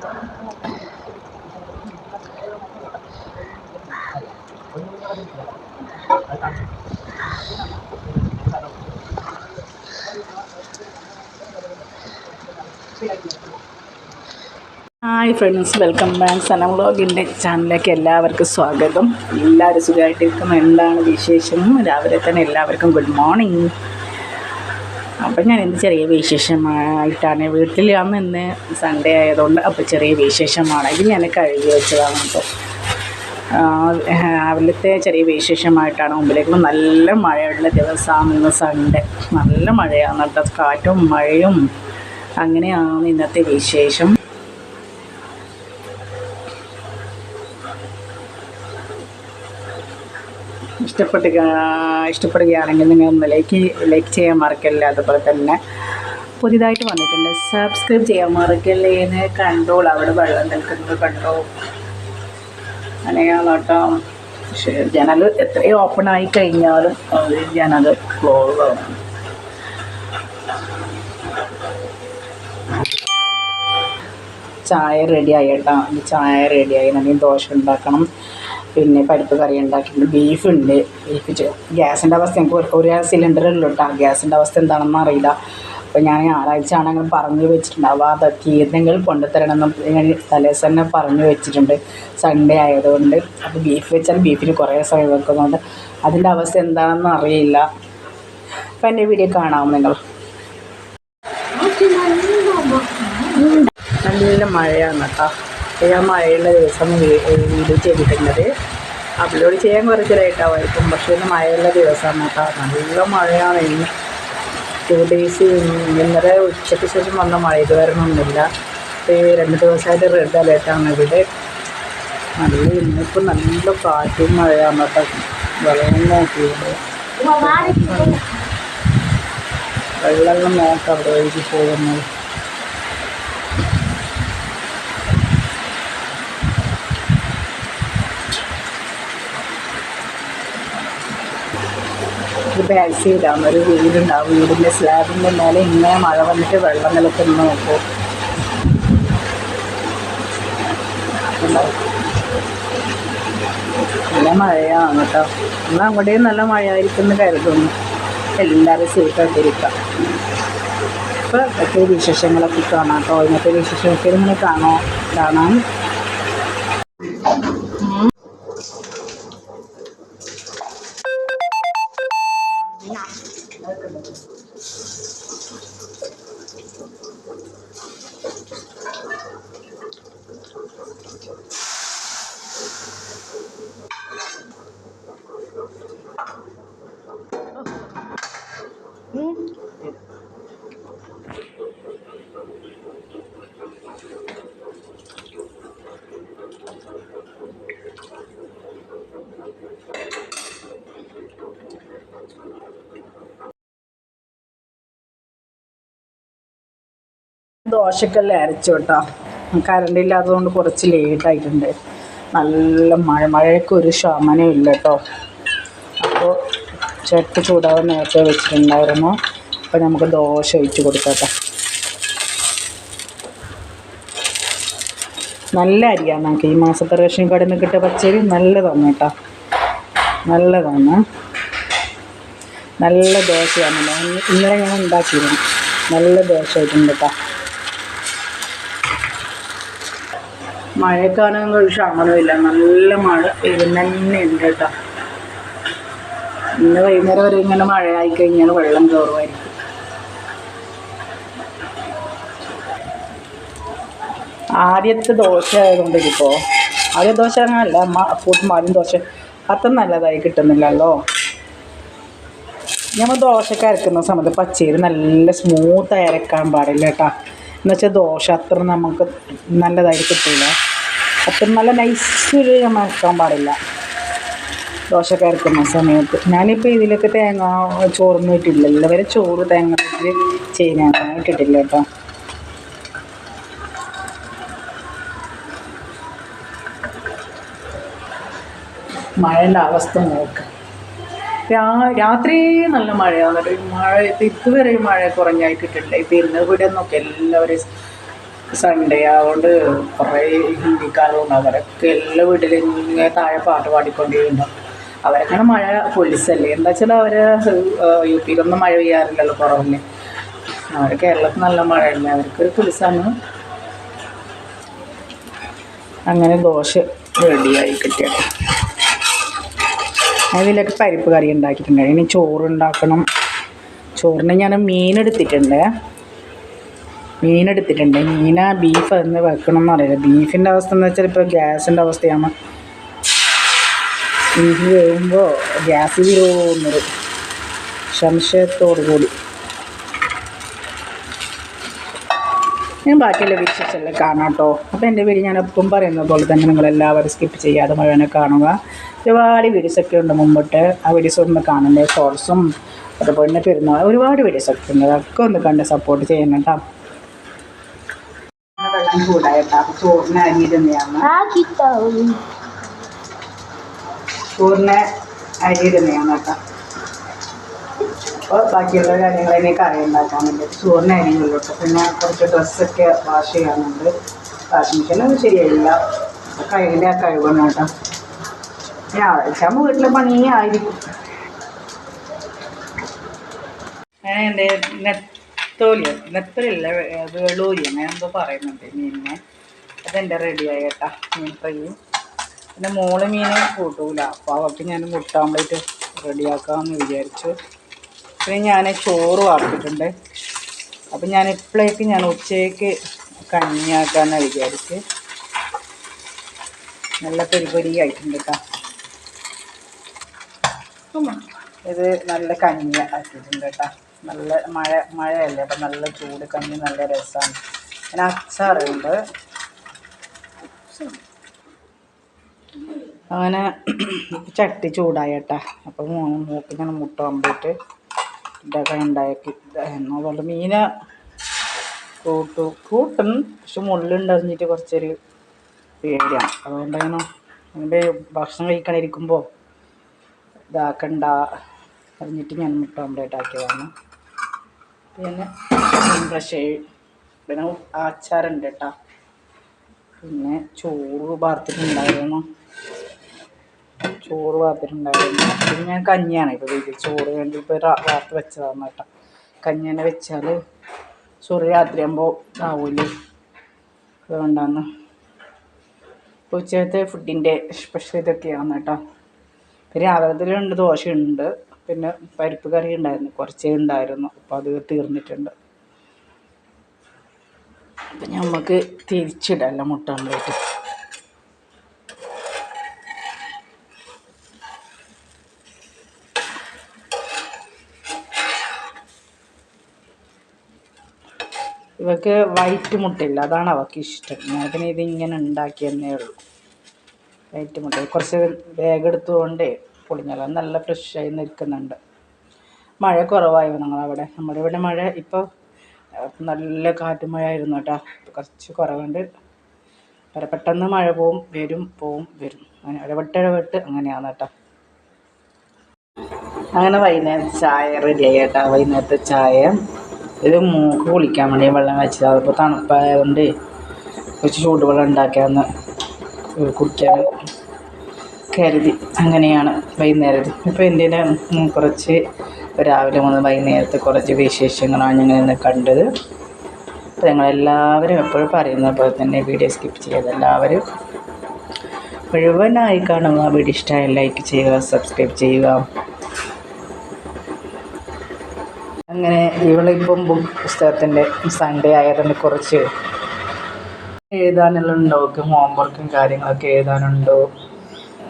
Hi friends welcome back Sana വ്ളോഗിന്റെ ചാനലിലേക്ക് എല്ലാവർക്കും സ്വാഗതം. എല്ലാവരും സുഖമായിട്ടിരിക്കുന്നു. എന്താണ് വിശേഷം? രാവിലെ തന്നെ എല്ലാവർക്കും ഗുഡ് മോർണിംഗ് അപ്പം ഞാൻ ഇന്ന് ചെറിയ വിശേഷമായിട്ടാണ് വീട്ടിൽ ഇന്ന് സൺഡേ ആയതുകൊണ്ട് അപ്പോൾ ചെറിയ വിശേഷമാണ് ഇത് ഞാൻ കഴുകി വെച്ചതാണ് അപ്പോൾ രാവിലത്തെ ചെറിയ വിശേഷമായിട്ടാണ് മുമ്പിലേക്ക്. നല്ല മഴയുള്ള ദിവസമാണ് ഇന്ന് സൺഡേ നല്ല മഴയാണ് കേട്ടോ. കാറ്റും മഴയും. അങ്ങനെയാണ് ഇന്നത്തെ വിശേഷം. ഇഷ്ടപ്പെടുക ഇഷ്ടപ്പെടുകയാണെങ്കിൽ നിങ്ങൾ ഒന്ന് ലൈക്ക് ലൈക്ക് ചെയ്യാൻ മറക്കല്ലേ. അതുപോലെ തന്നെ പുതിയതായിട്ട് വന്നിട്ടുണ്ട്. സബ്സ്ക്രൈബ് ചെയ്യാൻ മറക്കല്ലേ എന്ന് കണ്ടോൾ അവിടെ വെള്ളം നിൽക്കുന്നത് കണ്ടോ? അങ്ങനെയാണ് കേട്ടോ പക്ഷേ ജനൽ എത്രയും ഓപ്പൺ ആയി കഴിഞ്ഞാലും ജനൽ ക്ലോസ് ആവും. ചായ റെഡിയായി കേട്ടോ. ചായ റെഡിയായി നല്ല ദോശ ഉണ്ടാക്കണം. പിന്നെ പരിപ്പ് കറി ഉണ്ടാക്കിയിട്ടുണ്ട്. ബീഫ് ഉണ്ട്. ബീഫ് ഗ്യാസിന്റെ അവസ്ഥ എനിക്ക് ഒരു- ഉള്ളു കേട്ടോ ഗ്യാസിന്റെ അവസ്ഥ എന്താണെന്ന് അറിയില്ല. അപ്പോൾ ഞാൻ ഞായറാഴ്ച ആണെങ്കിൽ പറഞ്ഞു വെച്ചിട്ടുണ്ട് അപ്പോൾ അതൊക്കെ എന്തെങ്കിലും കൊണ്ടുതരണമെന്ന് ഞാൻ തലേസ് തന്നെ പറഞ്ഞു വെച്ചിട്ടുണ്ട്. സൺഡേ ആയതുകൊണ്ട്. അപ്പോൾ ബീഫ് വെച്ചാൽ ബീഫിന് കുറേ സമയം വെക്കുന്നുണ്ട് അതിന്റെ അവസ്ഥ എന്താണെന്ന് അറിയില്ല. അപ്പോൾ എന്റെ വീഡിയോ കാണാമോ നിങ്ങൾ? നല്ല മഴയാണ്. കേട്ടോ ഞാൻ മഴയുള്ള ദിവസം വീഡിയോ ചെയ്തിട്ടുള്ളത്. അപ്ലോഡ് ചെയ്യാൻ കുറച്ച് ലേറ്റാവായിരിക്കും പക്ഷേ ഇന്ന് മഴയുള്ള ദിവസമാണ്. കേട്ടോ നല്ല മഴയാണ്. ഇന്ന് ടു ഡേയ്സ് ഇന്നലെ ഉച്ചയ്ക്ക് ശേഷം വന്ന മഴ ഇത് വരണമെന്നില്ല ഈ രണ്ട് ദിവസമായിട്ട് റെഡ് അലേർട്ടാണ് ഇവിടെ. നല്ല ഇന്നിപ്പോൾ നല്ല കാറ്റും മഴയാണ്. കേട്ടോ വെള്ളം നോക്കിയത് വെള്ളം നോക്കാം അവിടെ ഒഴുകി പോകുന്നത് ബാക്ക് സൈഡാണ് ഒരു വീടുണ്ടാവും. വീടിന്റെ സ്ലാബിന്റെ മേലെ ഇങ്ങനെ മഴ വന്നിട്ട് വെള്ളം നിലത്തുനിന്ന് നോക്കൂ. നല്ല മഴയാണ് കേട്ടോ എന്നാൽ അവിടെയും നല്ല മഴയായിരിക്കും എന്ന് കരുതുന്നു. എല്ലാവരും സേഫായിട്ടിരിക്കാം ഇപ്പോൾ മറ്റേ വിശേഷങ്ങളൊക്കെ കാണാം കേട്ടോ ഇന്നത്തെ വിശേഷമൊക്കെ നിങ്ങൾ കാണോ. കാണാം. ദോശക്കെല്ലാം അരച്ചു കേട്ടോ. കറണ്ട് ഇല്ലാത്തതുകൊണ്ട് കുറച്ച് ലേറ്റ് ആയിട്ടുണ്ട്. നല്ല മഴ മഴയ്ക്ക് ഒരു ശമനം ഇല്ല കേട്ടോ. അപ്പോൾ ചട്ടി ചൂടാവാൻ നേരത്തെ വെച്ചിട്ടുണ്ടായിരുന്നു. അപ്പോൾ നമുക്ക് ദോശ ഒഴിച്ച് കൊടുക്കട്ടെ നല്ല അരിയാണ്. നമുക്ക് ഈ മാസത്തെ റേഷൻ കടയിൽ നിന്ന് കിട്ടിയ പച്ചരി നല്ലതാണ് കേട്ടോ. നല്ലതാണ്. നല്ല ദോശയാണ്. ഇന്ന് ഇന്നലെ ഞാൻ ഉണ്ടാക്കിയിരുന്നു. നല്ല ദോശ ആയിട്ടുണ്ട് കേട്ടോ മഴക്കാലം ഒരു ക്ഷാമനമില്ല നല്ല മഴ വരുന്ന തന്നെ ഉണ്ട് കേട്ടോ ഇന്ന് വൈകുന്നേരം വരെ ഇങ്ങനെ മഴയായി കഴിഞ്ഞാൽ വെള്ളം കയറുമായിരിക്കും ആദ്യത്തെ ദോശ ആയതുകൊണ്ട് ഇതിപ്പോൾ ആദ്യ ദോശ അങ്ങനല്ല അമ്മ കൂട്ടും ആദ്യം ദോശ അത്ര നല്ലതായി കിട്ടുന്നില്ലല്ലോ. നമ്മൾ ദോശക്ക് അരക്കുന്ന സമയത്ത് പച്ചരി നല്ല സ്മൂത്തായി അരക്കാൻ പാടില്ല കേട്ടോ. എന്നുവെച്ചാൽ ദോശ അത്ര നമുക്ക് നല്ലതായി കിട്ടില്ല അത്ര നല്ല നൈസിൽ നമ്മൾ അരക്കാൻ പാടില്ല. ദോശക്ക് അരക്കുന്ന സമയത്ത്. ഞാനിപ്പോൾ ഇതിലൊക്കെ തേങ്ങ ചോറൊന്നും ഇട്ടില്ല ഇല്ലവരെ ചോറ് തേങ്ങ ചെയ്യാൻ ഇട്ടിട്ടില്ല കേട്ടോ. മഴയുടെ അവസ്ഥ നോക്ക്. രാത്രി നല്ല മഴയാണ്. മഴ ഇതുവരെ മഴ കുറഞ്ഞായിട്ടിട്ടില്ല. ഇപ്പം ഇന്ന് ഇവിടെ നോക്കി എല്ലാവരും സൺഡേ ആയതുകൊണ്ട് കുറേ ഹിന്ദിക്കാരുണ്ട്. അവരൊക്കെ എല്ലാ വീട്ടിലും ഇങ്ങനെ താഴെ പാട്ട് പാടിക്കൊണ്ടേണ്ടാവും അവരൊക്കെയാണ് മഴ പൊലിസല്ലേ എന്താ വെച്ചാൽ അവർ യു പിയിലൊന്നും മഴ പെയ്യാറില്ലല്ലോ കുറവല്ലേ അവർ കേരളത്തിൽ നല്ല മഴയല്ലേ. അവർക്ക് പൊലിസാണ്. അങ്ങനെ ദോശ റെഡിയായി കിട്ടിയത്. അതിലൊക്കെ പരിപ്പ് കറി ഉണ്ടാക്കിയിട്ടുണ്ട്. ഇനി ചോറ് ഉണ്ടാക്കണം. ചോറിന് ഞാൻ മീനെടുത്തിട്ടുണ്ട് മീനെടുത്തിട്ടുണ്ട് മീന ബീഫ് എന്ന് വെക്കണം എന്നറിയില്ല ബീഫിന്റെ അവസ്ഥ എന്ന് വെച്ചാൽ ഇപ്പോൾ ഗ്യാസിന്റെ അവസ്ഥയാണ്. ബീഫ് വേകുമ്പോൾ ഗ്യാസ് വിരോന്നൊരു സംശയത്തോടു കൂടി ഞാൻ ബാക്കിയുള്ള വിശേഷമെല്ലാം കാണാം കേട്ടോ അപ്പോൾ എന്റെ വീട് ഞാൻ എപ്പം പറയുന്നത് പോലെ തന്നെ നിങ്ങളെല്ലാവരും സ്കിപ്പ് ചെയ്യാതെ മുഴുവനെ കാണുക. ഒരുപാട് വീഡിയോസൊക്കെ ഉണ്ട് മുമ്പോട്ട്. ആ വീഡിയോസ് ഒന്ന് കാണണ്ടേ? ഷോർട്സും അതുപോലെ തന്നെ പെരുന്നാൾ ഒരുപാട് വീഡിയോസൊക്കെ ഉണ്ട്. അതൊക്കെ ഒന്ന് കണ്ട് സപ്പോർട്ട് ചെയ്യണം കേട്ടോ. വെള്ളം ചൂടായിട്ടാ. അപ്പോൾ ചോറിന് അരി തന്നെയാണ് ചോറിന് അരി കേട്ടോ അപ്പോൾ ബാക്കിയുള്ള കാര്യങ്ങൾ ഇനി കറി ഉണ്ടാക്കാൻ വേണ്ടി. ചോറിന് അരിയുള്ളൂ പിന്നെ കുറച്ച് ഡ്രസ്സൊക്കെ വാഷ് ചെയ്യാനുണ്ട്. വാഷിംഗ് മെഷീനൊന്നും ശരിയല്ല കഴിവിന്റെ ആ കഴിവാണ് കേട്ടോ. ഞായറാഴ്ച ആകുമ്പോൾ വീട്ടിലെ പണി ആയിരിക്കും. ഞാൻ എന്റെ നെത്തോലി നെത്തലില്ല വെളൂരി അങ്ങനെ എന്തോ പറയുന്നുണ്ട് മീനിനെ. അതെന്റെ റെഡിയായി കേട്ടാ മീൻ ഫ്രൈ. പിന്നെ മോൾ മീൻ കൂട്ടൂല. അപ്പോൾ അവർക്ക് ഞാൻ മുട്ട ഓംലേറ്റ് റെഡിയാക്കാമെന്ന് വിചാരിച്ചു. പിന്നെ ഞാൻ ചോറ് വാർത്തിട്ടുണ്ട്. അപ്പം ഞാൻ ഇപ്പോഴേക്ക് ഞാൻ ഉച്ചയ്ക്ക് കഞ്ഞിയാക്കാമെന്ന് വിചാരിച്ച്. നല്ല പെരുപൊരി ആയിട്ടുണ്ട് കേട്ടോ ഇത് നല്ല കഞ്ഞി ആക്കിയിട്ടുണ്ട് കേട്ടോ നല്ല മഴ മഴയല്ലേ അപ്പം നല്ല ചൂട് കഞ്ഞി നല്ല രസമാണ് പിന്നെ അച്ചാറുണ്ട്. അങ്ങനെ ചട്ടി ചൂടായി കേട്ടാ അപ്പം മൂക്കിങ്ങനെ മുട്ട കമ്പിട്ട് ഇതൊക്കെ ഉണ്ടാക്കി അതുപോലെ മീന കൂട്ടു കൂട്ടും. പക്ഷെ മുള്ളുണ്ടറിഞ്ഞിട്ട് കുറച്ചൊരു പേടിയാണ്. അതുകൊണ്ട് അങ്ങനെ അതിന്റെ ഭക്ഷണം കഴിക്കണിരിക്കുമ്പോൾ ഇതാക്കണ്ട അറിഞ്ഞിട്ട് ഞാൻ മുട്ട ഓംലേറ്റ് ആക്കിയതാണ് പിന്നെ പക്ഷേ പിന്നെ അച്ചാറുണ്ട് കേട്ടോ. പിന്നെ ചോറ് വാർത്തിട്ടുണ്ടായിരുന്നു ചോറ് വാർത്തിട്ടുണ്ടായിരുന്നു. പിന്നെ ഞാൻ കഞ്ഞിയാണ് ഇപ്പോൾ വീട്ടിൽ ചോറ് വേണ്ടി ഇപ്പോൾ വാർത്ത് വെച്ചതാണ് കേട്ടോ. കഞ്ഞി തന്നെ വെച്ചാൽ ചോറ് രാത്രിയാകുമ്പോൾ ആവൂൽ? അതുകൊണ്ടാണ് ഉച്ചത്തെ ഫുഡിന്റെ സ്പെഷ്യൽ ഇതൊക്കെയാണ് കേട്ടോ. പിന്നെ രാവിലത്തെ രണ്ട് ദോശയുണ്ട്. പിന്നെ പരിപ്പ് കറി ഉണ്ടായിരുന്നു. കുറച്ചേ ഉണ്ടായിരുന്നു. അപ്പോൾ അത് തീർന്നിട്ടുണ്ട്. അപ്പം നമുക്ക് തിരിച്ചിടല്ല മുട്ട ഓംലേറ്റ് ഇവക്ക് വൈറ്റ് മുട്ടയില്ല. അതാണ് അവൾക്ക് ഇഷ്ടം. ഞാൻ പിന്നെ ഇതിങ്ങനെ ഉണ്ടാക്കിയെന്നേ ഉള്ളൂ. വൈറ്റ് മുട്ട. കുറച്ച് വേഗം എടുത്തുകൊണ്ട് പൊളിഞ്ഞല്ലോ നല്ല ഫ്രഷായി നിൽക്കുന്നുണ്ട്. മഴ കുറവായി നിങ്ങളവിടെ? നമ്മുടെ ഇവിടെ മഴ ഇപ്പോൾ നല്ല കാറ്റ് മഴ ആയിരുന്നു കേട്ടോ കുറച്ച് കുറവുണ്ട്. വരെ പെട്ടെന്ന് മഴ പോവും വരും പോവും വരും. അങ്ങനെ ഇടപെട്ട് ഇടപെട്ട് അങ്ങനെയാണ് കേട്ടോ. അങ്ങനെ വൈകുന്നേരം ചായ റെഡിയായി കേട്ടോ. വൈകുന്നേരത്തെ ചായ. ഇത് മൂക്ക് കുളിക്കാൻ വേണ്ടി വെള്ളം വെച്ചത് അതിപ്പോൾ തണുപ്പായതുകൊണ്ട് കുറച്ച് ചൂടുവെള്ളം ഉണ്ടാക്കിയാന്ന് കുടിക്കാൻ കരുതി. അങ്ങനെയാണ് വൈകുന്നേരം. ഇപ്പോൾ എന്റെ കുറച്ച് രാവിലെ മുതൽ വൈകുന്നേരത്തെ കുറച്ച് വിശേഷങ്ങളാണ് ഞങ്ങൾ ഇന്ന് കണ്ടത്. അപ്പോൾ ഞങ്ങളെല്ലാവരും എപ്പോഴും പറയുന്ന പോലെ തന്നെ വീഡിയോ സ്കിപ്പ് ചെയ്യാതെ എല്ലാവരും മുഴുവനായി കാണുക. വീഡിയോ ഇഷ്ടമായി ലൈക്ക് ചെയ്യുക സബ്സ്ക്രൈബ് ചെയ്യുക. അങ്ങനെ ഇവളിപ്പം ബുക്ക് പുസ്തകത്തിന്റെ സൺഡേ ആയതുകൊണ്ട് എഴുതാനെല്ലാം ഉണ്ടോ ഒക്കെ ഹോംവർക്കും കാര്യങ്ങളൊക്കെ എഴുതാനുണ്ടോ?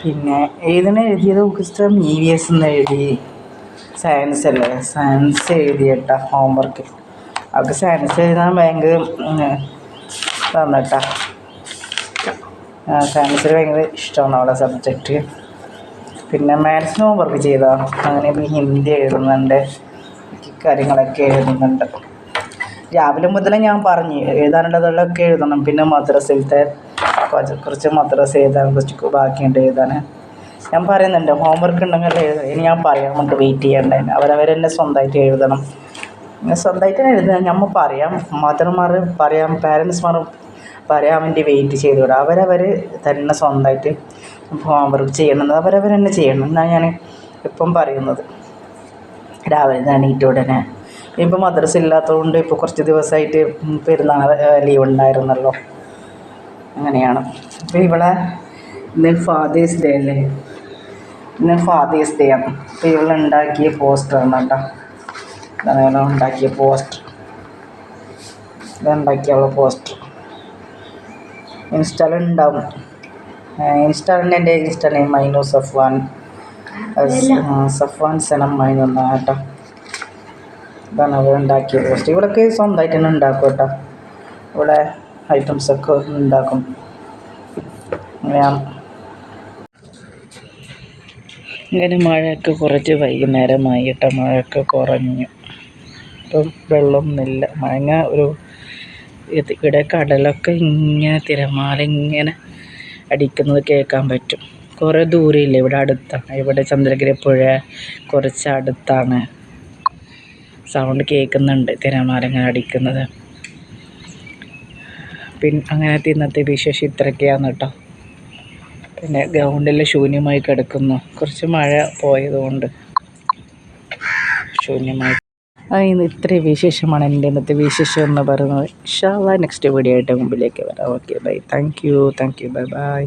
പിന്നെ ഏതിനെ എഴുതിയത്? പുസ്തകം? ഇ വി എസ് എന്ന് എഴുതി. സയൻസ് അല്ലേ? സയൻസ് എഴുതിയിട്ട ഹോംവർക്ക് അവർക്ക് സയൻസ് എഴുതാൻ ഭയങ്കര തന്നിട്ടാ സയൻസിൽ ഭയങ്കര ഇഷ്ടമാണ് അവളെ സബ്ജക്റ്റ് പിന്നെ മാത്സിന് ഹോംവർക്ക് ചെയ്തോ. അങ്ങനെ ഹിന്ദി എഴുതുന്നുണ്ട്. കാര്യങ്ങളൊക്കെ എഴുതുന്നുണ്ട്. രാവിലെ മുതലേ ഞാൻ പറഞ്ഞു എഴുതാനുള്ളതൊക്കെ എഴുതണം. പിന്നെ മദ്രസയിലത്തെ കുറച്ച് മദ്രസ എഴുതാൻ കുറച്ച് ബാക്കിയുണ്ട് എഴുതാൻ. ഞാൻ പറയുന്നുണ്ട് ഹോംവർക്ക് ഉണ്ടെങ്കിൽ എഴുതാം ഇനി ഞാൻ പറയാൻ കൊണ്ട് വെയിറ്റ് ചെയ്യണ്ടേ. അവരവരെന്നെ സ്വന്തമായിട്ട് എഴുതണം. സ്വന്തമായിട്ട് എഴുതാൻ നമ്മൾ പറയാം മദർമാർ പറയാം പാരൻസ്മാർ പറയാൻ വേണ്ടി വെയിറ്റ് ചെയ്ത് വിടാം അവരവർ തന്നെ സ്വന്തമായിട്ട് ഹോംവർക്ക് ചെയ്യണമെന്ന് അവരവർ തന്നെ ചെയ്യണം എന്നാണ് ഞാൻ ഇപ്പം പറയുന്നത്. രാവിലെ എണീറ്റ ഉടനെ. ഇപ്പോൾ മദ്രസ ഇല്ലാത്തതുകൊണ്ട് ഇപ്പോൾ കുറച്ച് ദിവസമായിട്ട് പെരുന്നാൾ ലീവ് ഉണ്ടായിരുന്നല്ലോ. അങ്ങനെയാണ്. അപ്പോൾ ഇവിടെ ഇന്ന് ഫാദേഴ്സ് ഡേ അല്ലേ? ഇന്ന് ഫാദേഴ്സ് ഡേ ആണ്. അപ്പോൾ ഉണ്ടാക്കിയ പോസ്റ്ററാണ് കേട്ടോ. ഇവളെ ഉണ്ടാക്കിയ പോസ്റ്റർ ഇതുണ്ടാക്കിയ അവളെ പോസ്റ്റർ ഇൻസ്റ്റാൾ ഉണ്ടാവും. ഇൻസ്റ്റാളിന്റെ എന്റെ ഇൻസ്റ്റാ നെയിം മൈനു സഫ്വാൻ സഫ്വാൻ സനം വാങ്ങുന്ന കേട്ടോ ഇതാണ് അവർ ഉണ്ടാക്കിയ പോസ്റ്റ് ഇവിടൊക്കെ സ്വന്തമായിട്ട് തന്നെ ഉണ്ടാക്കും കേട്ടോ. ഇവിടെ ഐറ്റംസൊക്കെ ഉണ്ടാക്കും. അങ്ങനെയാണ്. ഇങ്ങനെ മഴയൊക്കെ കുറച്ച് വൈകുന്നേരമായി കേട്ടോ. മഴയൊക്കെ കുറഞ്ഞു. ഇപ്പം വെള്ളമൊന്നുമില്ല. മഴ ഒരു ഇത് ഇവിടെ കടലൊക്കെ ഇങ്ങനെ തിരമാല ഇങ്ങനെ അടിക്കുന്നത് കേൾക്കാൻ പറ്റും. കുറേ ദൂരമില്ല ഇവിടെ അടുത്താണ്. ഇവിടെ ചന്ദ്രഗിരി പുഴ കുറച്ച് അടുത്താണ്. സൗണ്ട് കേൾക്കുന്നുണ്ട്. തിരമാലങ്ങൾ അടിക്കുന്നത്. പിന്നെ അങ്ങനെ ഇന്നത്തെ വിശേഷം ഇത്രയൊക്കെയാണ് കേട്ടോ. പിന്നെ ഗ്രൗണ്ടിൽ ശൂന്യമായി കിടക്കുന്നു. കുറച്ച് മഴ പോയതുകൊണ്ട് ശൂന്യമായി. ഇന്ന് ഇത്രയും വിശേഷമാണ് എന്റെ ഇന്നത്തെ വിശേഷം എന്ന് പറയുന്നത്. ഇൻഷാല്ല നെക്സ്റ്റ് വീഡിയോ ആയിട്ട് മുമ്പിലേക്ക് വരാം. Okay bye thank you thank you bye bye